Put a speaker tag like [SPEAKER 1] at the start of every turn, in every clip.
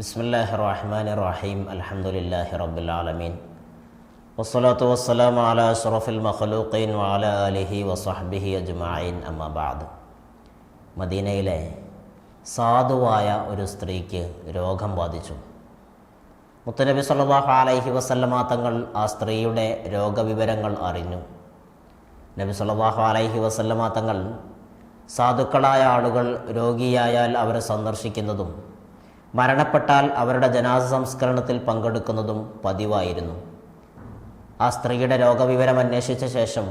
[SPEAKER 1] ബിസ്മില്ലാഹി റഹ്മാൻ റഹീം അലഹമുല്ലാഹി റബുലാലമീൻ വസ്സലാത്തു വസ്സലാം അലാ അഷ്റഫുൽ മഖലൂഖീൻ വാല അലിഹി വസഹബിഹി അജ്മായിൻ അമ്മബാദ് മദീനയിലെ സാധുവായ ഒരു സ്ത്രീക്ക് രോഗം ബാധിച്ചു. മുത്തനബി സല്ലാഹ് അലൈഹി വസല്ലമ തങ്ങൾ ആ സ്ത്രീയുടെ രോഗവിവരങ്ങൾ അറിഞ്ഞു. നബി സല്ലാഹു അലൈഹി വസല്ലമ തങ്ങൾ സാധുക്കളായ ആളുകൾ രോഗിയായാൽ അവരെ സന്ദർശിക്കുന്നതും മരണപ്പെട്ടാൽ അവരുടെ ജനാസ സംസ്കരണത്തിൽ പങ്കെടുക്കുന്നതും പതിവായിരുന്നു. ആ സ്ത്രീയുടെ രോഗവിവരം അന്വേഷിച്ച ശേഷം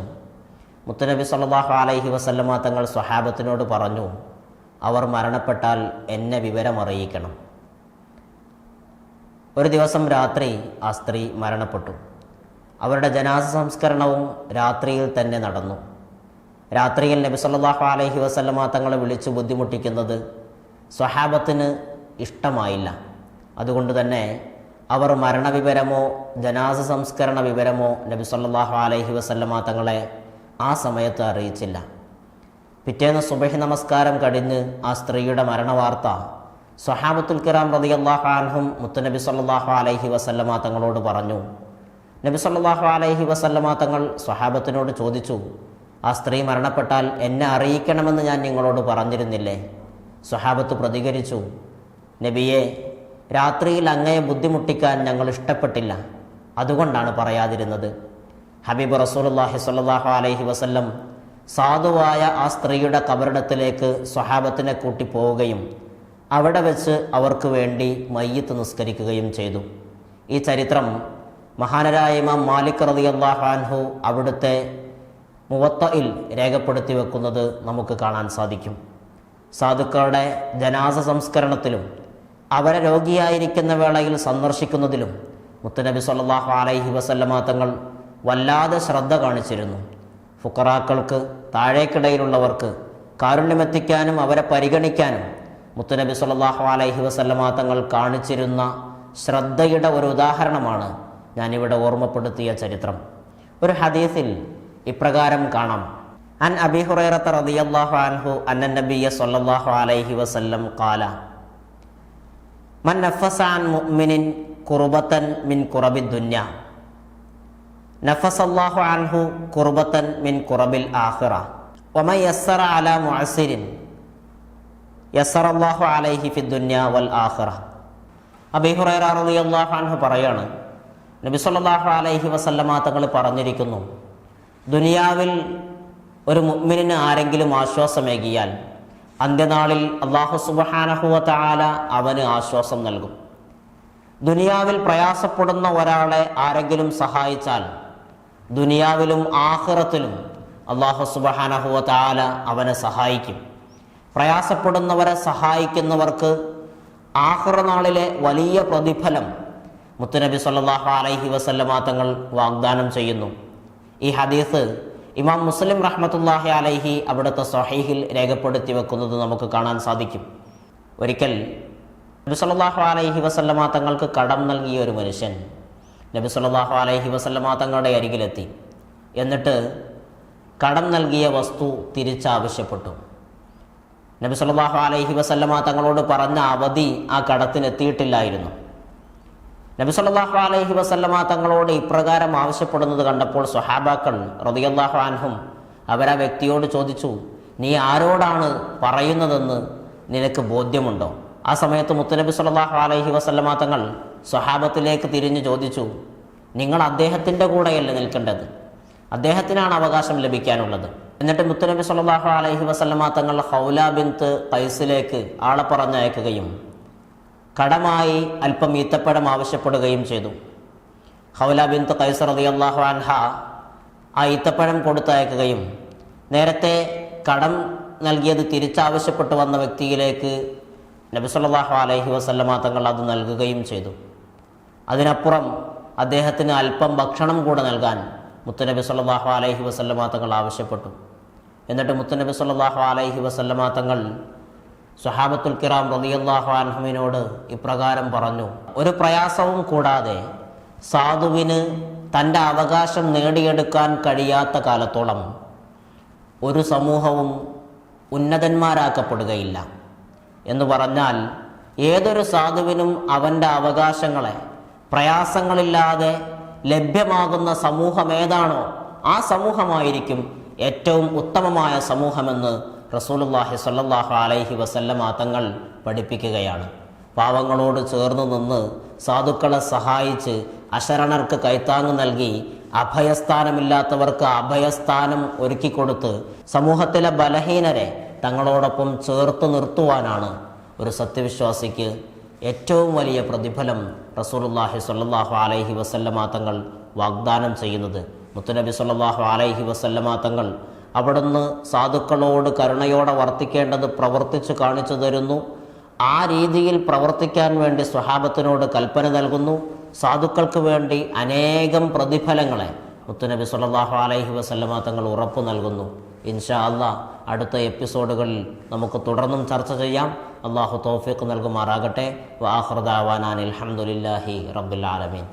[SPEAKER 1] മുത്തനബി സല്ലല്ലാഹു അലൈഹി വസല്ലമ തങ്ങൾ സ്വഹാബത്തിനോട് പറഞ്ഞു അവർ മരണപ്പെട്ടാൽ എന്നെ വിവരം അറിയിക്കണം. ഒരു ദിവസം രാത്രി ആ സ്ത്രീ മരണപ്പെട്ടു. അവരുടെ ജനാസ സംസ്കരണവും രാത്രിയിൽ തന്നെ നടന്നു. രാത്രിയിൽ നബി സല്ലല്ലാഹു അലൈഹി വസല്ലമ തങ്ങളെ വിളിച്ചു ബുദ്ധിമുട്ടിക്കുന്നത് സ്വഹാബത്തിന് ഇഷ്ടമായില്ല. അതുകൊണ്ട് തന്നെ അവർ മരണവിവരമോ ജനാസ സംസ്കരണ വിവരമോ നബി സല്ലാഹു അലൈഹി വസല്ലമ തങ്ങളെ ആ സമയത്ത് അറിയിച്ചില്ല. പിറ്റേന്ന് സുബഹി നമസ്കാരം കഴിഞ്ഞ് ആ സ്ത്രീയുടെ മരണവാർത്ത സ്വഹാബത്തുൽ കിറാം റളിയല്ലാഹു അൻഹും മുത്തുനബി സല്ലാഹു അലൈഹി വസല്ലമ തങ്ങളോട് പറഞ്ഞു. നബി സല്ലാഹു അലൈഹി വസല്ലമ തങ്ങൾ സ്വഹാബത്തിനോട് ചോദിച്ചു ആ സ്ത്രീ മരണപ്പെട്ടാൽ എന്നെ അറിയിക്കണമെന്ന് ഞാൻ നിങ്ങളോട് പറഞ്ഞിരുന്നില്ലേ? സ്വഹാബത്ത് പ്രതികരിച്ചു നബിയെ രാത്രിയിൽ അങ്ങയെ ബുദ്ധിമുട്ടിക്കാൻ ഞങ്ങൾ ഇഷ്ടപ്പെട്ടില്ല. അതുകൊണ്ടാണ് പറയാതിരുന്നത്. ഹബീബ് റസൂലുള്ളാഹി സ്വല്ലല്ലാഹു അലൈഹി വസല്ലം സാധുവായ ആ സ്ത്രീയുടെ കബറിടത്തിലേക്ക് സ്വഹാബത്തിനെ കൂട്ടി പോവുകയും അവിടെ വെച്ച് അവർക്ക് വേണ്ടി മയ്യത്ത് നിസ്കരിക്കുകയും ചെയ്തു. ഈ ചരിത്രം മഹാനരായ ഇമാം മാലിക് റളിയല്ലാഹു അൻഹു അവിടുത്തെ മുവത്തയിൽ രേഖപ്പെടുത്തി വെക്കുന്നത് നമുക്ക് കാണാൻ സാധിക്കും. സാധുക്കളുടെ ജനാസ സംസ്കരണത്തിലും അവരെ രോഗിയായിരിക്കുന്ന വേളയിൽ സന്ദർശിക്കുന്നതിലും മുത്തനബി സല്ലാഹു അലൈഹി വസല്ലമ തങ്ങൾ വല്ലാതെ ശ്രദ്ധ കാണിച്ചിരുന്നു. ഫുക്കറാക്കൾക്ക് താഴേക്കിടയിലുള്ളവർക്ക് കാരുണ്യമെത്തിക്കാനും അവരെ പരിഗണിക്കാനും മുത്തനബി സല്ലാഹു അലൈഹി വസല്ലമ തങ്ങൾ കാണിച്ചിരുന്ന ശ്രദ്ധയുടെ ഒരു ഉദാഹരണമാണ് ഞാനിവിടെ ഓർമ്മപ്പെടുത്തിയ ചരിത്രം. ഒരു ഹദീസിൽ ഇപ്രകാരം കാണാം. അൻ അബി ഹുറൈറത്ത് റളിയല്ലാഹു അൻഹു അന്നബിയ നബിയ സല്ലല്ലാഹു അലൈഹി വസല്ലം ഖാല മൻ നഫസ അൻ മുഅ്മിനിൻ കുർബത്തൻ മിൻ കുറബി ദുന്യ നഫസല്ലാഹു അൻഹു കുർബത്തൻ മിൻ കുറബിൽ ആഖിറ വമൻ യസ്സറ അലാ മുഅസ്സിരിൻ യസ്സറല്ലാഹു അലൈഹി ഫി ദുന്യ വൽ ആഖിറ അബി ഹുറൈറ റളിയല്ലാഹു അൻഹു പറയാണ്. നബി സല്ലല്ലാഹു അലൈഹി വസല്ലമ തങ്ങൾ പറഞ്ഞിരിക്കുന്നു ദുനിയാവിൽ ഒരു മുഅ്മിനിന് ആരെങ്കിലും ആശ്വാസമേകിയാൽ അന്ത്യനാളിൽ അള്ളാഹു സുബ്ഹാനഹു തആല അവന് ആശ്വാസം നൽകും. ദുനിയാവിൽ പ്രയാസപ്പെടുന്ന ഒരാളെ ആരെങ്കിലും സഹായിച്ചാൽ ദുനിയാവിലും ആഹ്റത്തിലും അള്ളാഹു സുബ്ഹാനഹു തആല അവനെ സഹായിക്കും. പ്രയാസപ്പെടുന്നവരെ സഹായിക്കുന്നവർക്ക് ആഹ്റനാളിലെ വലിയ പ്രതിഫലം മുത്തുനബി സല്ലാഹു അലൈഹി വസല്ലമ തങ്ങൾ വാഗ്ദാനം ചെയ്യുന്നു. ഈ ഹദീസ് ഇമാം മുസ്ലിം റഹ്മത്തുല്ലാഹി അലൈഹി അവിടുത്തെ സൊഹൈഹിൽ രേഖപ്പെടുത്തി വെക്കുന്നത് നമുക്ക് കാണാൻ സാധിക്കും. ഒരിക്കൽ നബി സല്ലല്ലാഹു അലൈഹി വസല്ലമ തങ്ങൾക്ക് കടം നൽകിയ ഒരു മനുഷ്യൻ നബി സല്ലല്ലാഹു അലൈഹി വസല്ലമ തങ്ങളുടെ അരികിലെത്തി. എന്നിട്ട് കടം നൽകിയ വസ്തു തിരിച്ചാവശ്യപ്പെട്ടു. നബി സല്ലല്ലാഹു അലൈഹി വസല്ലമ തങ്ങളോട് പറഞ്ഞ അവധി ആ കടത്തിന് എത്തിയിട്ടില്ലായിരുന്നു. നബി സല്ലല്ലാഹു അലൈഹി വസല്ലമ തങ്ങളോട് ഇപ്രകാരം ആവശ്യപ്പെടുന്നത് കണ്ടപ്പോൾ സുഹാബാക്കൾ റളിയല്ലാഹു അൻഹും അവരാ വ്യക്തിയോട് ചോദിച്ചു നീ ആരോടാണ് പറയുന്നതെന്ന് നിനക്ക് ബോധ്യമുണ്ടോ? ആ സമയത്ത് മുത്തനബി സല്ലാഹു അലൈഹി വസല്ലമ തങ്ങൾ സ്വഹാബത്തിലേക്ക് തിരിഞ്ഞു ചോദിച്ചു നിങ്ങൾ അദ്ദേഹത്തിന്റെ കൂടെയല്ലേ നിൽക്കേണ്ടത്? അദ്ദേഹത്തിനാണ് അവകാശം ലഭിക്കാനുള്ളത്. എന്നിട്ട് മുത്തനബി സല്ലാഹു അലൈഹി വസല്ലമ തങ്ങൾ ഹൗല ബിന്ത് കൈസിലേക്ക് ആളെ പറഞ്ഞയക്കുകയും കടമായി അല്പം ഈത്തപ്പഴം ആവശ്യപ്പെടുകയും ചെയ്തു. ഹൗല ബിന്ത് കൈസർ റളിയല്ലാഹു അൻഹ ആ ഈത്തപ്പഴം കൊടുത്തയക്കുകയും നേരത്തെ കടം നൽകിയത് തിരിച്ചാവശ്യപ്പെട്ടു വന്ന വ്യക്തിയിലേക്ക് നബി സല്ലല്ലാഹു അലൈഹി വസല്ലമ തങ്ങൾ അത് നൽകുകയും ചെയ്തു. അതിനപ്പുറം അദ്ദേഹത്തിന് അല്പം ഭക്ഷണം കൂടെ നൽകാൻ മുത്തുനബി സല്ലല്ലാഹു അലൈഹി വസല്ലമ തങ്ങൾ ആവശ്യപ്പെട്ടു. എന്നിട്ട് മുത്തുനബി സല്ലല്ലാഹു അലൈഹി വസല്ലമ തങ്ങൾ സ്വഹാബത്തുൽ കിറാം റളിയല്ലാഹു അൻഹുവിനോട് ഇപ്രകാരം പറഞ്ഞു. ഒരു പ്രയാസവും കൂടാതെ സാധുവിന് തന്റെ അവകാശം നേടിയെടുക്കാൻ കഴിയാത്ത കാലത്തോളം ഒരു സമൂഹവും ഉന്നതന്മാരാക്കപ്പെടുകയില്ല. എന്ന് പറഞ്ഞാൽ ഏതൊരു സാധുവിനും അവന്റെ അവകാശങ്ങളെ പ്രയാസങ്ങളില്ലാതെ ലഭ്യമാകുന്ന സമൂഹം ഏതാണോ ആ സമൂഹമായിരിക്കും ഏറ്റവും ഉത്തമമായ സമൂഹമെന്ന് റസൂലുള്ളാഹി സ്വല്ലല്ലാഹു അലൈഹി വസല്ലമ തങ്ങൾ പഠിപ്പിക്കുകയാണ്. പാവങ്ങളോട് ചേർന്ന് നിന്ന് സാധുക്കളെ സഹായിച്ച് അശരണർക്ക് കൈത്താങ് നൽകി അഭയസ്ഥാനമില്ലാത്തവർക്ക് അഭയസ്ഥാനം ഒരുക്കിക്കൊടുത്ത് സമൂഹത്തിലെ ബലഹീനരെ തങ്ങളോടൊപ്പം ചേർത്ത് നിർത്തുവാനാണ് ഒരു സത്യവിശ്വാസിക്ക് ഏറ്റവും വലിയ പ്രതിഫലം റസൂലുള്ളാഹി സ്വല്ലല്ലാഹു അലൈഹി വസല്ലമ തങ്ങൾ വാഗ്ദാനം ചെയ്യുന്നത്. മുത്തുനബി സ്വല്ലല്ലാഹു അലൈഹി വസല്ലമ തങ്ങൾ അവിടുന്ന് സാധുക്കളോട് കരുണയോടെ വർത്തിക്കേണ്ടത് പ്രവർത്തിച്ചു കാണിച്ചു തരുന്നു. ആ രീതിയിൽ പ്രവർത്തിക്കാൻ വേണ്ടി സ്വഹാബത്തിനോട് കൽപ്പന നൽകുന്നു. സാധുക്കൾക്ക് വേണ്ടി അനേകം പ്രതിഫലങ്ങളെ മുത്തുനബി സുല്ലാഹു അലൈഹി വസ്ലമ തങ്ങൾ ഉറപ്പ് നൽകുന്നു. ഇൻഷാ അള്ളാഹ് അടുത്ത എപ്പിസോഡുകളിൽ നമുക്ക് തുടർന്നും ചർച്ച ചെയ്യാം. അള്ളാഹു തോഫിക്ക് നൽകുമാറാകട്ടെ. വാഹൃദാവാനാൻ അലഹമുല്ലാഹി റബ്ബിൽ ആലമീൻ.